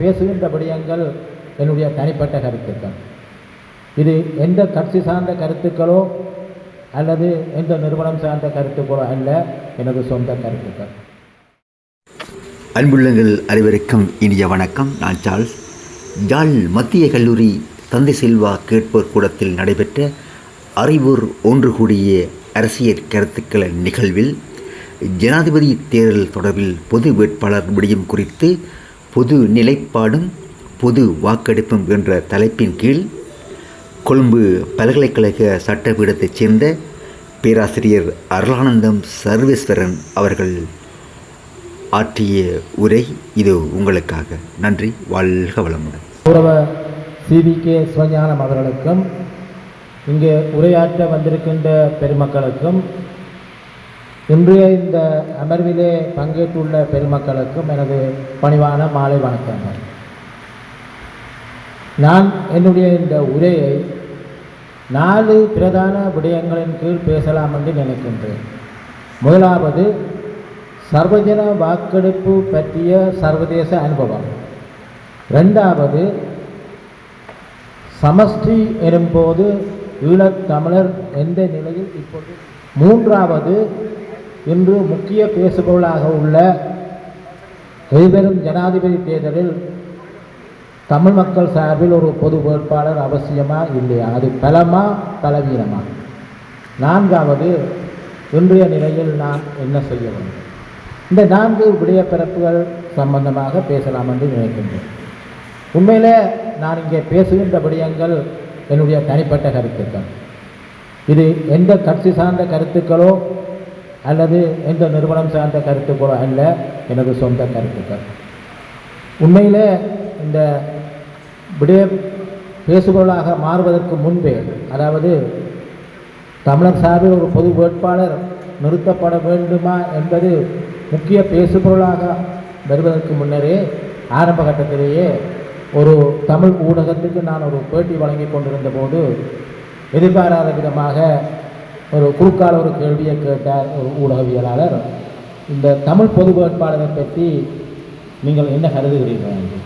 பேசுகின்ற விடயங்கள் என்னுடைய தனிப்பட்ட கருத்துக்கள். இது எந்த கட்சி சார்ந்த கருத்துக்களோ அல்லது எந்த நிறுவனம் சார்ந்த கருத்துக்களோ அல்ல எனது சொந்த கருத்துக்கள். அன்புள்ளங்கள் அனைவருக்கும் இனிய வணக்கம். நான் சார்ல்ஸ். ஜால் மத்திய கல்லூரி தந்தை செல்வா கேட்போர் கூடத்தில் நடைபெற்ற அறிவூர் ஒன்று கூடிய அரசியல் கருத்துக்கள் நிகழ்வில் ஜனாதிபதி தேர்தல் தொடர்பில் பொது வேட்பாளர் விடயம் குறித்து பொது நிலைப்பாடும் பொது வாக்கெடுப்பும் என்ற தலைப்பின் கீழ் கொழும்பு பல்கலைக்கழக சட்டப்பீடத்தைச் சேர்ந்த பேராசிரியர் அருளானந்தம் சர்வேஸ்வரன் அவர்கள் ஆற்றிய உரை இது உங்களுக்காக. நன்றி வாழ்க வளமுடன். கௌரவ சிவி கே சிவஞானம் அவர்களுக்கும் இங்கே உரையாற்ற வந்திருக்கின்ற பெருமக்களுக்கும் இன்றைய இந்த அமர்விலே பங்கேற்றுள்ள பெருமக்களுக்கும் எனது பணிவான மாலை வணக்கங்கள். நான் என்னுடைய இந்த உரையை நாலு பிரதான விடயங்களின் கீழ் பேசலாம் என்று நினைக்கின்றேன். முதலாவது சர்வஜன வாக்கெடுப்பு பற்றிய சர்வதேச அனுபவம். ரெண்டாவது சமஷ்டி எனும்போது ஈழத்தமிழர் எந்த நிலையில் இப்போது? மூன்றாவது இன்று முக்கிய பேசுபொருளாக உள்ள எதிர்வரும் ஜனாதிபதி தேர்தலில் தமிழ் மக்கள் சார்பில் ஒரு பொது வேட்பாளர் அவசியமா இல்லையா? அது பலமா பலவீனமா? நான்காவது இன்றைய நிலையில் நான் என்ன செய்ய வேண்டும்? இந்த நான்கு விடயப்பிறப்புகள் சம்பந்தமாக பேசலாம் என்று நினைக்கின்றேன். உண்மையிலே நான் இங்கே பேசுகின்ற விடயங்கள் என்னுடைய தனிப்பட்ட கருத்துக்கள். இது எந்த கட்சி சார்ந்த கருத்துக்களோ அல்லது எந்த நிறுவனம் சார்ந்த கருத்துக்களோ அல்ல எனது சொந்த கருத்துக்கள். உண்மையிலே இந்த விடய பேசுபொருளாக மாறுவதற்கு முன்பே அதாவது தமிழர் சார்பில் ஒரு பொது வேட்பாளர் நிறுத்தப்பட வேண்டுமா என்பது முக்கிய பேசுபொருளாக வருவதற்கு முன்னரே ஆரம்ப கட்டத்திலேயே ஒரு தமிழ் ஊடகத்துக்கு நான் ஒரு பேட்டி வழங்கி கொண்டிருந்த போது எதிர்பாராத விதமாக ஒரு குறுக்கால ஒரு கேள்வியை கேட்டார் ஒரு ஊடகவியலாளர். இந்த தமிழ் பொது வேட்பாளரை பற்றி நீங்கள் என்ன கருதுகிறீர்கள் என்று.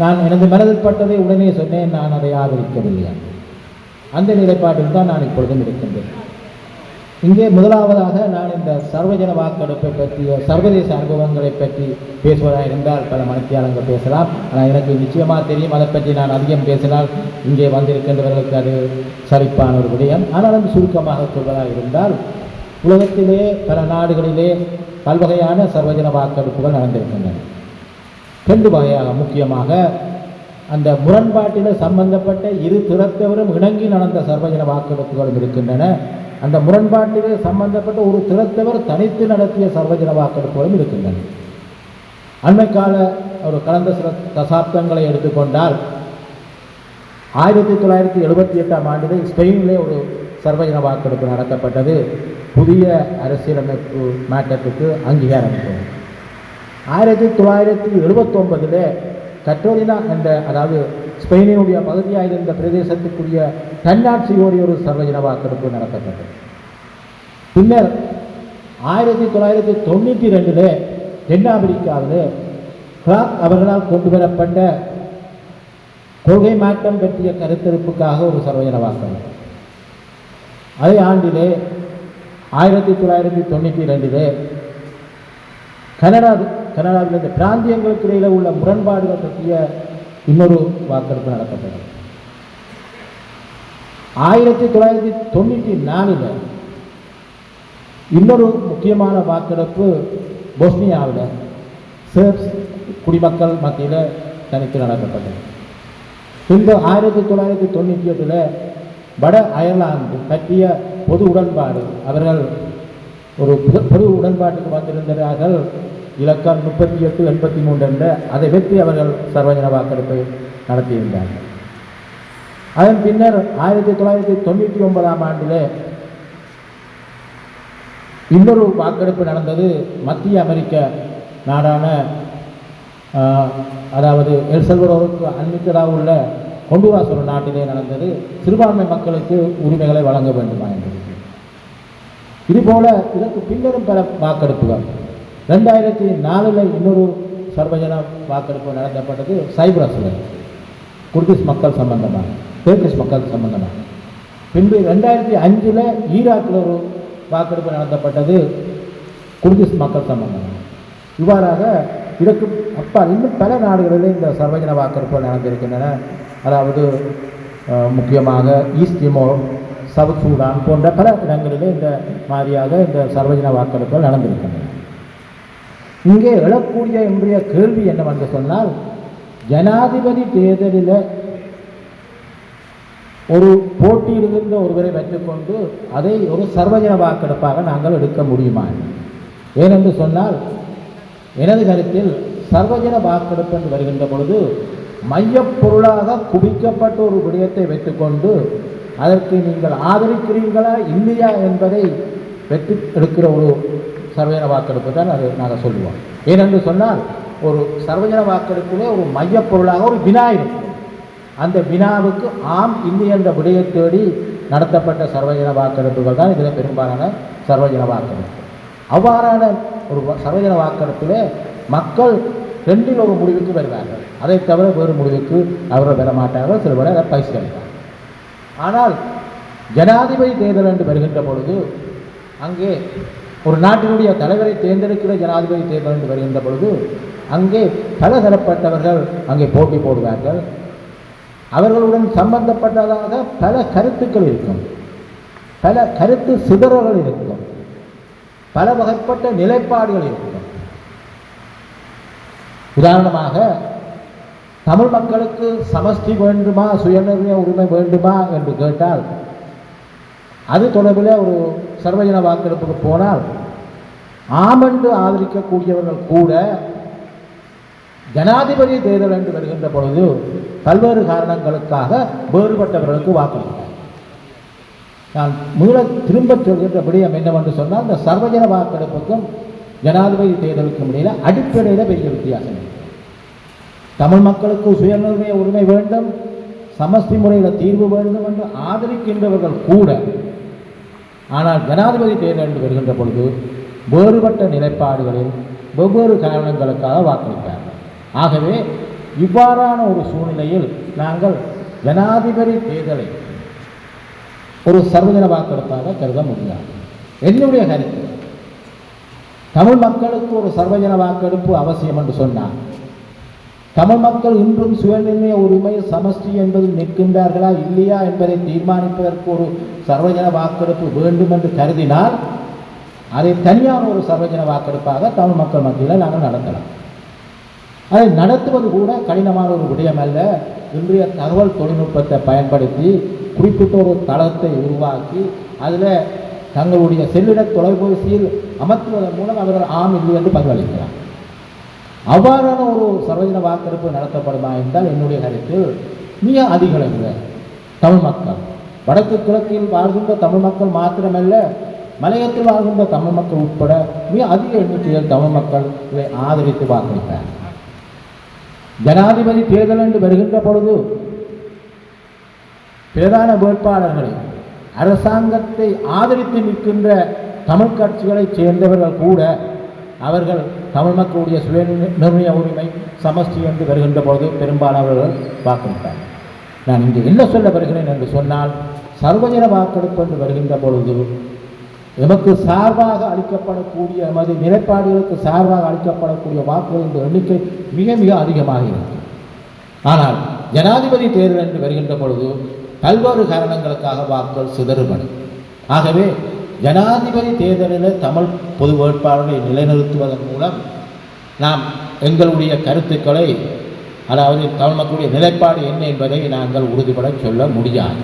நான் எனது மனதில் பட்டதை உடனே சொன்னேன் நான் அதை ஆதரிக்கவில்லை அந்த நிலைப்பாட்டில் தான் நான் இப்பொழுதும் இருக்கின்றேன். இங்கே முதலாவதாக நான் இந்த சர்வஜன வாக்கெடுப்பை பற்றிய சர்வதேச அனுபவங்களை பற்றி பேசுவதாக இருந்தால் பல மனத்தியாளங்கள் பேசலாம். ஆனால் எனக்கு நிச்சயமாக தெரியும் அதை பற்றி நான் அதிகம் பேசினால் இங்கே வந்திருக்கின்றவர்களுக்கு அது சரிப்பான ஒரு விடயம். ஆனால் அது சுருக்கமாக சொல்வதாக இருந்தால் உலகத்திலே பல நாடுகளிலே பல்வகையான சர்வஜன வாக்கெடுப்புகள் நடந்திருக்கின்றன. ரெண்டு வகையாக முக்கியமாக அந்த முரண்பாட்டில் சம்பந்தப்பட்ட இரு திறத்தவரும் இணங்கி நடந்த சர்வஜன வாக்கெடுப்புகளும் இருக்கின்றன. அந்த முரண்பாட்டிலே சம்பந்தப்பட்ட ஒரு திறத்தவர் தனித்து நடத்திய சர்வஜன வாக்கெடுப்புகளும் இருக்கின்றன. அண்மைக்கால ஒரு கடந்த சில தசாப்தங்களை எடுத்துக்கொண்டால் ஆயிரத்தி தொள்ளாயிரத்தி எழுபத்தி எட்டாம் ஆண்டிலே ஸ்பெயினிலே ஒரு சர்வஜன வாக்கெடுப்பு நடத்தப்பட்டது. புதிய அரசியலமைப்பு மாற்றத்துக்கு அங்கீகாரம் ஆயிரத்தி தொள்ளாயிரத்தி எழுபத்தொன்பதில் கட்டோலினா என்ற அதாவது ஸ்பெயினினுடைய பகுதியாக இருந்த பிரதேசத்துக்குரிய தன்னாட்சி கோரிய ஒரு சர்வஜன வாக்கெடுப்பு நடத்தப்பட்டது. பின்னர் ஆயிரத்தி தொள்ளாயிரத்தி தொண்ணூற்றி ரெண்டில் தென்னாப்பிரிக்காவில் கிளாக் அவர்களால் கொண்டு வரப்பட்ட கொள்கை மாற்றம் பற்றிய கருத்தெடுப்புக்காக ஒரு சர்வஜன வாக்கம் அதே ஆண்டிலே ஆயிரத்தி தொள்ளாயிரத்தி தொண்ணூற்றி ரெண்டிலே கனடா கனடாவில் இந்த பிராந்தியங்களுக்கு இடையில் உள்ள முரண்பாடுகள் பற்றிய இன்னொரு வாக்கெடுப்பு நடத்தப்பட்டது. ஆயிரத்தி தொள்ளாயிரத்தி தொண்ணூற்றி நாலில் இன்னொரு முக்கியமான வாக்கெடுப்பு பொஸ்னியாவில் சேர்ப்ஸ் குடிமக்கள் மத்தியில் தனித்து நடத்தப்பட்டது. பின்பு ஆயிரத்தி தொள்ளாயிரத்தி தொண்ணூற்றி எட்டில் வட அயர்லாந்து பற்றிய பொது உடன்பாடு. அவர்கள் ஒரு பொது உடன்பாட்டுக்கு வந்திருந்தார்கள் இலக்கம் முப்பத்தி எட்டு எண்பத்தி மூன்று என்ற அதை வெற்றி அவர்கள் சர்வஜன வாக்கெடுப்பை நடத்தியிருந்தார்கள். அதன் பின்னர் ஆயிரத்தி தொள்ளாயிரத்தி தொண்ணூற்றி ஒன்பதாம் ஆண்டிலே இன்னொரு வாக்கெடுப்பு நடந்தது மத்திய அமெரிக்க நாடான அதாவது எல்சல்வரோருக்கு செல்வரோருக்கு உள்ள கொண்டுராஸ் ஒரு நாட்டிலே நடந்தது. சிறுபான்மை மக்களுக்கு உரிமைகளை வழங்க வேண்டுமா என்பது. இதுபோல இதற்கு பின்னரும் பல வாக்கெடுப்புகள். ரெண்டாயிரத்தி நாலில் இன்னொரு சர்வஜன வாக்கெடுப்பு நடத்தப்பட்டது சைப்ரஸில் குர்திஸ் மக்கள் சம்பந்தமாக டர்கிஷ் மக்கள் சம்பந்தமாக. பின்பு ரெண்டாயிரத்தி அஞ்சில் ஈராக்கில் ஒரு வாக்கெடுப்பு நடத்தப்பட்டது குர்திஸ் மக்கள் சம்பந்தமாக. இவ்வாறாக இதற்கு அப்பா இன்னும் பல நாடுகளில் இந்த சர்வஜன வாக்கெடுப்பு நடந்திருக்கின்றன. அதாவது முக்கியமாக ஈஸ்ட் திமோர் சவுத் சூடான் போன்ற பல இடங்களிலே இந்த மாதிரியாக இந்த சர்வஜன வாக்கெடுப்புகள் நடந்திருக்கின்றன. இங்கே எழக்கூடிய என்னுடைய கேள்வி என்னவென்று சொன்னால் ஜனாதிபதி தேர்தலில் ஒரு போட்டியிலிருந்த ஒருவரை வைத்துக்கொண்டு அதை ஒரு சர்வஜன வாக்கெடுப்பாக நாங்கள் எடுக்க முடியுமா? ஏனென்று சொன்னால் எனது கருத்தில் சர்வஜன வாக்கெடுப்பு என்று வருகின்ற பொழுது மையப்பொருளாக குவிக்கப்பட்ட ஒரு விடயத்தை வைத்துக்கொண்டு அதற்கு நீங்கள் ஆதரிக்கிறீர்களா இல்லையா என்பதை வெற்றி எடுக்கிற ஒரு சர்வஜன வாக்கெடுப்பு தான் அது நாங்கள் சொல்லுவோம். ஏனென்று சொன்னால் ஒரு சர்வஜன வாக்கெடுப்பிலே ஒரு மையப்பொருளாக ஒரு வினா இருக்கும். அந்த வினாவுக்கு ஆம் இல்லை என்ற விடையை தேடி நடத்தப்பட்ட சர்வஜன வாக்கெடுப்புகள் தான் இதில் பெரும்பாலான சர்வஜன வாக்கெடுப்பு அவ்வாறான ஒரு சர்வஜன வாக்கெடுப்பில் மக்கள் ரெண்டில் ஒரு முடிவுக்கு வருவார்கள். அதை தவிர வேறு முடிவுக்கு அவர்கள் பெற மாட்டார்கள் சில பேர் அதை பரிசீலிப்பார்கள் ஆனால் ஜனாதிபதி தேர்தல் என்று வருகின்ற பொழுது அங்கே ஒரு நாட்டினுடைய தலைவரை தேர்ந்தெடுக்கிற ஜனாதிபதி தேர்தல் என்று வருகின்ற பொழுது அங்கே பல தரப்பட்டவர்கள் அங்கே போட்டி போடுவார்கள். அவர்களுடன் சம்பந்தப்பட்டதாக பல கருத்துக்கள் இருக்கும். பல கருத்து சிதறல்கள் இருக்கும். பல வகைப்பட்ட நிலைப்பாடுகள் இருக்கும். உதாரணமாக தமிழ் மக்களுக்கு சமஷ்டி வேண்டுமா சுயநிர்ணய உரிமை வேண்டுமா என்று கேட்டால் அது தொடர்பில் ஒரு சர்வஜன வாக்கெடுப்புக்கு போனால் ஆமென்று ஆதரிக்கக்கூடியவர்கள் கூட ஜனாதிபதி தேர்தல் என்று வருகின்ற பொழுது பல்வேறு காரணங்களுக்காக வேறுபட்டவர்களுக்கு வாக்களித்தார் நான் முதல திரும்ப சொல்கின்ற விடயம் என்னவென்று சொன்னால் இந்த சர்வஜன வாக்கெடுப்புக்கும் ஜனாதிபதி தேர்தலுக்கும் இடையில அடிப்படையில் பெரிய வித்தியாசம் தமிழ் மக்களுக்கு சுயநிர்ணய உரிமை வேண்டும் சமஸ்தி முறையில் தீர்வு வேண்டும் என்று ஆதரிக்கின்றவர்கள் கூட ஆனால் ஜனாதிபதி தேர்தல் என்று வருகின்ற பொழுது வேறுபட்ட நிலைப்பாடுகளில் வெவ்வேறு காரணங்களுக்காக வாக்களித்தார்கள் ஆகவே இவ்வாறான ஒரு சூழ்நிலையில் நாங்கள் ஜனாதிபதி தேர்தலை ஒரு சர்வஜன வாக்கெடுப்பாக கருத முடியாது. என்னுடைய கருத்து தமிழ் மக்களுக்கு ஒரு சர்வஜன வாக்கெடுப்பு அவசியம் என்று சொன்னார் தமிழ் மக்கள் இன்றும் சுயநிர்ணய உரிமை சமஷ்டி என்பதில் நிற்கின்றார்களா இல்லையா என்பதை தீர்மானிப்பதற்கு ஒரு சர்வஜன வாக்கெடுப்பு வேண்டும் என்று கருதினால் அதை தனியான ஒரு சர்வஜன வாக்கெடுப்பாக தமிழ் மக்கள் மத்தியில் நாங்கள் நடத்தலாம். அதை நடத்துவது கூட கடினமான ஒரு விடயம் அல்ல. இன்றைய தகவல் தொழில்நுட்பத்தை பயன்படுத்தி குறிப்பிட்ட ஒரு தளத்தை உருவாக்கி அதில் தங்களுடைய செல்லிட தொலைபேசியில் அமர்த்துவதன் மூலம் அவர்கள் ஆம் இல்லை என்று பதிலளிக்கிறார் அவ்வாறான ஒரு சர்வஜன வாக்கெடுப்பு நடத்தப்படுமா என்றால் என்னுடைய கருத்தில் மிக அதிகளவில் தமிழ் மக்கள். வடக்கு கிழக்கில் வாழ்கின்ற தமிழ் மக்கள் மாத்திரமல்ல மலையத்தில் வாழ்கின்ற தமிழ் மக்கள் உட்பட மிக அதிக எண்ணிக்கையில் தமிழ் மக்கள் இதை ஆதரித்து வாக்களித்தார். ஜனாதிபதி தேர்தல் என்று வருகின்ற பொழுது பிரதான வேட்பாளர்களை அரசாங்கத்தை ஆதரித்து நிற்கின்ற தமிழ் கட்சிகளைச் சேர்ந்தவர்கள் கூட அவர்கள் தமிழ் மக்களுடைய சுய நிர்ணய உரிமை சமஷ்டி என்று வருகின்ற பொழுது பெரும்பாலானவர்கள் வாக்களித்தார் நான் இங்கே என்ன சொல்ல வருகிறேன் என்று சொன்னால் சர்வஜன வாக்கெடுப்பு என்று வருகின்ற பொழுது எமக்கு சார்பாக அளிக்கப்படக்கூடிய எமது நிலைப்பாடுகளுக்கு சார்பாக அளிக்கப்படக்கூடிய வாக்குகளின் எண்ணிக்கை மிக மிக அதிகமாக இருக்கும். ஆனால் ஜனாதிபதி தேர்தல் என்று வருகின்ற பொழுது பல்வேறு காரணங்களுக்காக வாக்குகள் சிதறுபடும். ஆகவே ஜனாதிபதி தேர்தலில் தமிழ் பொது வேட்பாளர்களை நிலைநிறுத்துவதன் மூலம் நாம் எங்களுடைய கருத்துக்களை அதாவது தமிழ் மக்களுடைய நிலைப்பாடு என்ன என்பதை நாங்கள் உறுதிபட சொல்ல முடியாது.